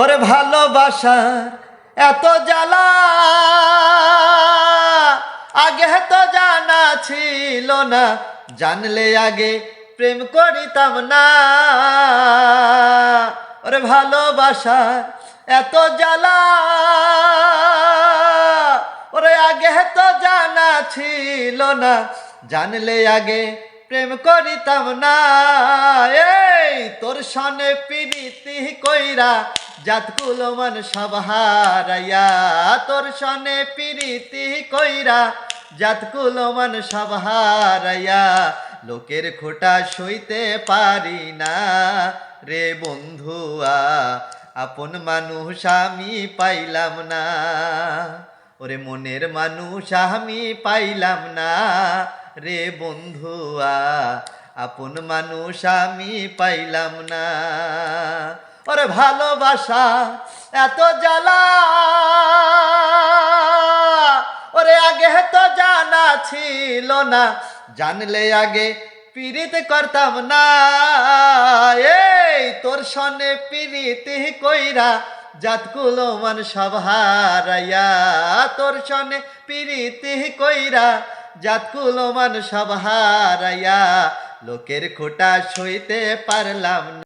ওরে ভালোবাসার এত জ্বালা। আগে তো জানা ছিল না, জানলে আগে প্রেম করিতাম না। ওরে ভালোবাসার এত জ্বালা। ওরে আগে তো জানা ছিল না, জানলে আগে প্রেম করিতাম না। এই তোর সনে পিরিতি কইরা জাত কুলমান সব হারাইয়া। তোর সনে পিরিতি কইরা জাত কুলমান সব হারাইয়া। লোকের খোটা সইতে পারি না রে বন্ধুয়া, আপন মানুষ আমি পাইলাম না। ওরে মনের মানুষ আমি পাইলাম না রে বন্ধুয়া, আপন মানুষ আমি পাইলাম না। ওরে ভালোবাসা এত জ্বালা, ওরে আগে তো জানা ছিল না, জানলে আগে পীড়িত করতাম না। এই তোর সনে পীড়িত কইরা জাতকুলো মান সব হারাইয়া তোর সনে পিরিতি কইরা জাতকুলো মান সব হারাইয়া লোকের খোটা সইতে পারলাম